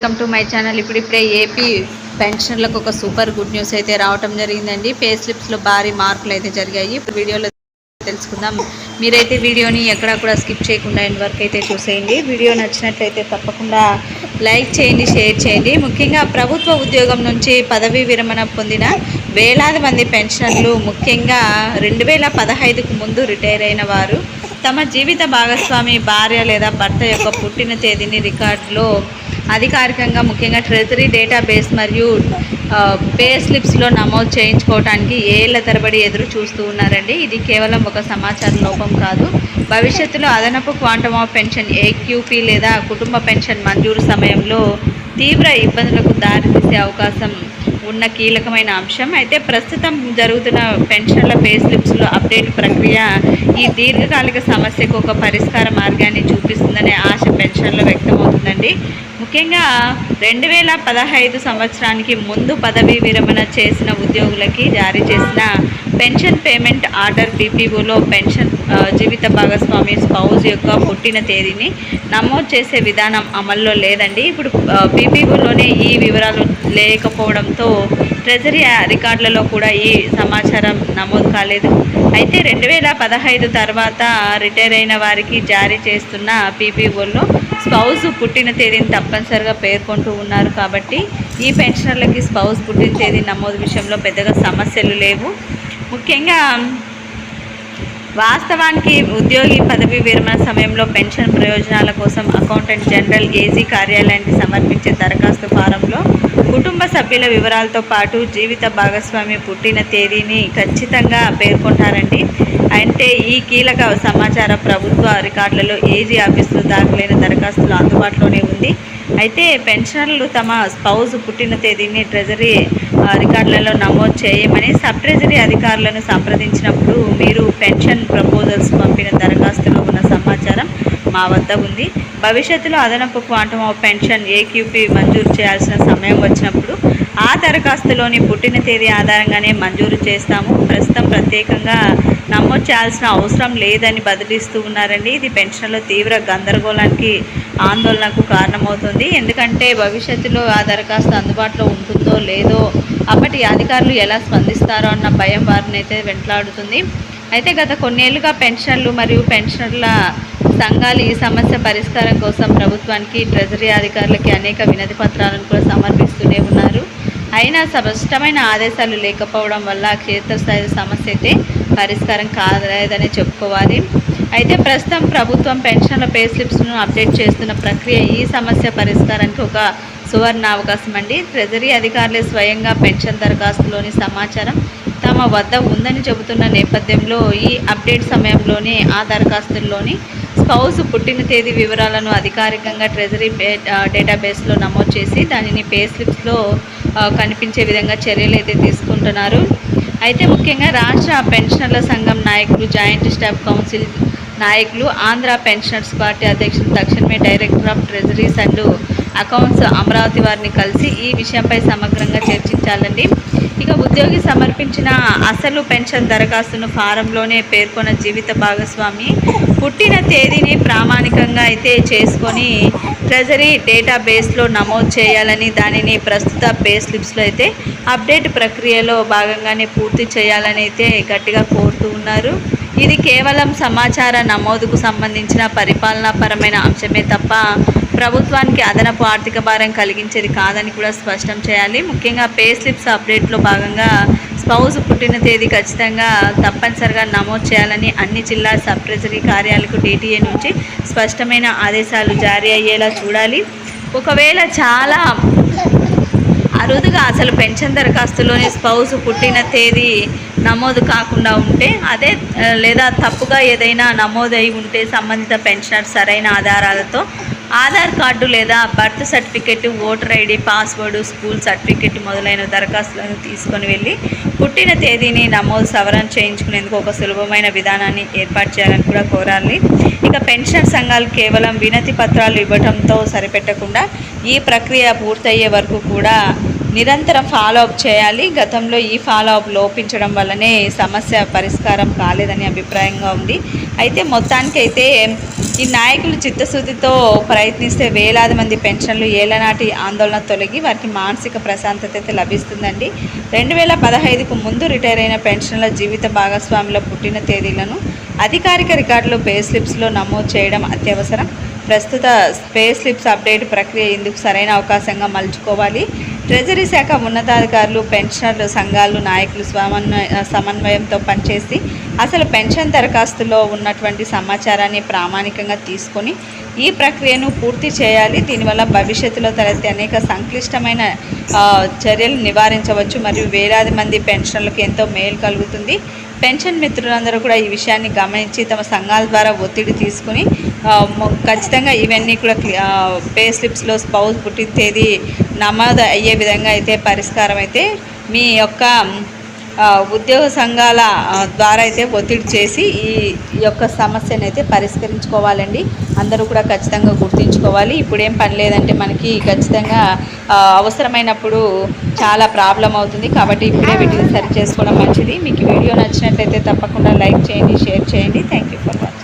Welcome to my channel ఇప్పుడు ఇప్పుడే AP పెన్షన్లకు ఒక సూపర్ గుడ్ న్యూస్ అయితే రావటం జరిగిందండి. పే స్లిప్స్లో భారీ మార్పులు అయితే జరిగాయి. ఇప్పుడు వీడియోలో తెలుసుకుందాం. మీరైతే వీడియోని ఎక్కడా కూడా స్కిప్ చేయకుండా ఎండ్ వరకు అయితే చూసేయండి. వీడియో నచ్చినట్లయితే తప్పకుండా లైక్ చేయండి షేర్ చేయండి. ముఖ్యంగా ప్రభుత్వ ఉద్యోగం నుంచి పదవీ విరమణ పొందిన వేలాది మంది పెన్షన్లు ముఖ్యంగా రెండు వేల పదహైదుకు ముందు రిటైర్ అయిన వారు తమ జీవిత భాగస్వామి భార్య లేదా భర్త యొక్క పుట్టిన తేదీని రికార్డులో అధికారికంగా ముఖ్యంగా ట్రెజరీ డేటాబేస్ మరియు పే స్లిప్స్లో నమోదు చేయించుకోవడానికి ఏళ్ళ తరబడి ఎదురు చూస్తూ ఉన్నారండి. ఇది కేవలం ఒక సమాచార లోపం కాదు. భవిష్యత్తులో అదనపు క్వాంటమ్ ఆఫ్ పెన్షన్ ఏక్యూపీ లేదా కుటుంబ పెన్షన్ మంజూరు సమయంలో తీవ్ర ఇబ్బందులకు దారితీసే అవకాశం ఉన్న కీలకమైన అంశం. అయితే ప్రస్తుతం జరుగుతున్న పెన్షన్ల పే స్లిప్స్లో అప్డేట్ ప్రక్రియ ఈ దీర్ఘకాలిక సమస్యకు ఒక పరిష్కార మార్గాన్ని చూపిస్తుందనే ఆశ పెన్షన్ల ముఖ్యంగా రెండు వేల పదహైదు సంవత్సరానికి ముందు పదవీ విరమణ చేసిన ఉద్యోగులకి జారీ చేసిన పెన్షన్ పేమెంట్ ఆర్డర్ పీపీఓలో పెన్షన్ జీవిత భాగస్వామి స్పౌజ్ యొక్క పుట్టిన తేదీని నమోదు చేసే విధానం అమల్లో లేదండి. ఇప్పుడు పీపీఓలోనే ఈ వివరాలు లేకపోవడంతో ట్రెజరీ రికార్డులలో కూడా ఈ సమాచారం నమోదు కాలేదు. అయితే రెండు వేల పదహైదు తర్వాత రిటైర్ అయిన వారికి జారీ చేస్తున్న పీపీఓల్లో స్పౌజ్ పుట్టిన తేదీని తప్పనిసరిగా పేర్కొంటూ ఉన్నారు కాబట్టి ఈ పెన్షనర్లకి స్పౌజ్ పుట్టిన తేదీ నమోదు విషయంలో పెద్దగా సమస్యలు లేవు. ముఖ్యంగా వాస్తవానికి ఉద్యోగి పదవి విరమణ సమయంలో పెన్షన్ ప్రయోజనాల కోసం అకౌంటెంట్ జనరల్ ఏజీ కార్యాలయానికి సమర్పించే దరఖాస్తు ఫారంలో కుటుంబ సభ్యుల వివరాలతో పాటు జీవిత భాగస్వామి పుట్టిన తేదీని ఖచ్చితంగా పేర్కొంటారండి. అంటే ఈ కీలక సమాచార ప్రభుత్వ రికార్డులలో ఏజీ ఆఫీసులు దాఖలైన దరఖాస్తులు అందుబాటులోనే ఉంది. అయితే పెన్షనర్లు తమ స్పౌజ్ పుట్టిన తేదీని ట్రెజరీ రికార్డులలో నమోదు చేయమని సబ్ ట్రెజరీ అధికారులను సంప్రదించినప్పుడు మీరు పెన్షన్ ప్రపోజల్స్ పంపిన దరఖాస్తులో ఉన్న సమాచారం మా వద్ద ఉంది. భవిష్యత్తులో అదనపు క్వాంటమ్ ఆఫ్ పెన్షన్ ఏక్యూపీ మంజూరు చేయాల్సిన సమయం వచ్చినప్పుడు ఆ దరఖాస్తులోని పుట్టిన తేదీ ఆధారంగానే మంజూరు చేస్తాము. ప్రస్తుతం ప్రత్యేకంగా నమోదు చేయాల్సిన అవసరం లేదని బదిలిస్తూ ఉన్నారండి. ఇది పెన్షన్లో తీవ్ర గందరగోళానికి ఆందోళనకు కారణమవుతుంది. ఎందుకంటే భవిష్యత్తులో ఆ దరఖాస్తు అందుబాటులో ఉంటుందో లేదో అప్పటి అధికారులు ఎలా స్పందిస్తారో అన్న భయం వారిని అయితే వెంటలాడుతుంది అయితే గత కొన్నేళ్ళుగా పెన్షన్లు మరియు పెన్షనర్ల సంఘాలు ఈ సమస్య పరిష్కారం కోసం ప్రభుత్వానికి ట్రెజరీ అధికారులకి అనేక వినతి పత్రాలను కూడా సమర్పిస్తూనే ఉన్నారు. అయినా స్పష్టమైన ఆదేశాలు లేకపోవడం వల్ల క్షేత్రస్థాయి సమస్య అయితే పరిష్కారం కాలేదని చెప్పుకోవాలి. అయితే ప్రస్తుతం ప్రభుత్వం పెన్షన్ల పే స్లిప్స్ను అప్డేట్ చేస్తున్న ప్రక్రియ ఈ సమస్య పరిష్కారానికి ఒక సువర్ణ అవకాశం అండి. ట్రెజరీ అధికారులే స్వయంగా పెన్షన్ దరఖాస్తులోని సమాచారం తమ వద్ద ఉందని చెబుతున్న నేపథ్యంలో ఈ అప్డేట్ సమయంలోనే ఆ దరఖాస్తుల్లోని స్పౌస్ పుట్టిన తేదీ వివరాలను అధికారికంగా ట్రెజరీ డేటాబేస్లో నమోదు చేసి దానిని పే స్లిప్స్లో కనిపించే విధంగా చర్యలు అయితే తీసుకుంటున్నారు. అయితే ముఖ్యంగా రాష్ట్ర పెన్షనర్ల సంఘం నాయకులు జాయింట్ స్టాఫ్ కౌన్సిల్ నాయకులు ఆంధ్ర పెన్షనర్స్ పార్టీ అధ్యక్షులు తక్షణమే director of treasuries and accounts Amaravati వారిని కలిసి ఈ విషయంపై సమగ్రంగా చర్చించాలండి. ఇక ఉద్యోగి సమర్పించిన అసలు పెన్షన్ దరఖాస్తును ఫారంలోనే పేర్కొన్న జీవిత భాగస్వామి పుట్టిన తేదీని ప్రామాణికంగా అయితే చేసుకొని ట్రెజరీ డేటాబేస్లో నమోదు చేయాలని దానిని ప్రస్తుత పే స్లిప్స్లో అయితే అప్డేట్ ప్రక్రియలో భాగంగానే పూర్తి చేయాలని అయితే గట్టిగా కోరుతూ ఉన్నారు. ఇది కేవలం సమాచార నమోదుకు సంబంధించిన పరిపాలనాపరమైన అంశమే తప్ప ప్రభుత్వానికి అదనపు ఆర్థిక భారం కలిగించేది కాదని కూడా స్పష్టం చేయాలి. ముఖ్యంగా పే స్లిప్స్ అప్డేట్లో భాగంగా స్పౌజ్ పుట్టిన తేదీ ఖచ్చితంగా తప్పనిసరిగా నమోదు చేయాలని అన్ని జిల్లా సబ్ ట్రెజరీ కార్యాలకు డీటీఏ నుంచి స్పష్టమైన ఆదేశాలు జారీ అయ్యేలా చూడాలి. ఒకవేళ చాలా అరుదుగా అసలు పెన్షన్ దరఖాస్తులోని స్పౌస్ పుట్టిన తేదీ నమోదు కాకుండా ఉంటే అదే లేదా తప్పుగా ఏదైనా నమోదై ఉంటే సంబంధిత పెన్షనర్ సరైన ఆధారాలతో ఆధార్ కార్డు లేదా birth certificate voter ID password school certificate మొదలైన దరఖాస్తులను తీసుకొని వెళ్ళి పుట్టిన తేదీని నమోదు సవరణ చేయించుకునేందుకు ఒక సులభమైన విధానాన్ని ఏర్పాటు చేయాలని కూడా కోరాలి. ఇక పెన్షన్ సంఘాలు కేవలం వినతి పత్రాలు ఇవ్వడంతో సరిపెట్టకుండా ఈ ప్రక్రియ పూర్తయ్యే వరకు కూడా నిరంతరం ఫాలో అప్ చేయాలి. గతంలో ఈ ఫాలో అప్ లోపించడం వల్లనే సమస్య పరిష్కారం కాలేదని అభిప్రాయంగా ఉంది. అయితే మొత్తానికి అయితే ఈ నాయకులు చిత్తశుద్ధితో ప్రయత్నిస్తే వేలాది మంది పెన్షన్లు ఏళ్ళనాటి ఆందోళన తొలగి వారికి మానసిక ప్రశాంతత అయితే లభిస్తుందండి. రెండు వేల పదహైదుకు ముందు రిటైర్ అయిన పెన్షన్ల జీవిత భాగస్వాముల పుట్టిన తేదీలను అధికారిక రికార్డులు పే స్లిప్స్లో నమోదు చేయడం అత్యవసరం. ప్రస్తుత పే స్లిప్స్ అప్డేట్ ప్రక్రియ ఇందుకు సరైన అవకాశంగా మలుచుకోవాలి. ట్రెజరీ శాఖ ఉన్నతాధికారులు పెన్షనర్లు సంఘాలు నాయకులు సమన్వయ సమన్వయంతో పనిచేసి అసలు పెన్షన్ దరఖాస్తులో ఉన్నటువంటి సమాచారాన్ని ప్రామాణికంగా తీసుకొని ఈ ప్రక్రియను పూర్తి చేయాలి. దీనివల్ల భవిష్యత్తులో తలెత్తే అనేక సంక్లిష్టమైన చర్యలు నివారించవచ్చు మరియు వేలాది మంది పెన్షన్లకు ఎంతో మేలు కలుగుతుంది. పెన్షన్ మిత్రులందరూ కూడా ఈ విషయాన్ని గమనించి తమ సంఘాల ద్వారా ఒత్తిడి తీసుకుని ఖచ్చితంగా ఇవన్నీ కూడా పే స్లిప్స్లో స్పౌజ్ పుట్టిన తేదీ నమోదు అయ్యే విధంగా అయితే పరిష్కారం అయితే మీ యొక్క ఉద్యోగ సంఘాల ద్వారా అయితే ఒత్తిడి చేసి ఈ యొక్క సమస్యను అయితే పరిష్కరించుకోవాలండి. అందరూ కూడా ఖచ్చితంగా గుర్తుంచుకోవాలి. ఇప్పుడేం పని లేదంటే మనకి ఖచ్చితంగా అవసరమైనప్పుడు చాలా ప్రాబ్లం అవుతుంది. కాబట్టి ఇప్పుడే వీటిని సరి చేసుకోవడం మంచిది. మీకు వీడియో నచ్చినట్లయితే తప్పకుండా లైక్ చేయండి షేర్ చేయండి. Thank you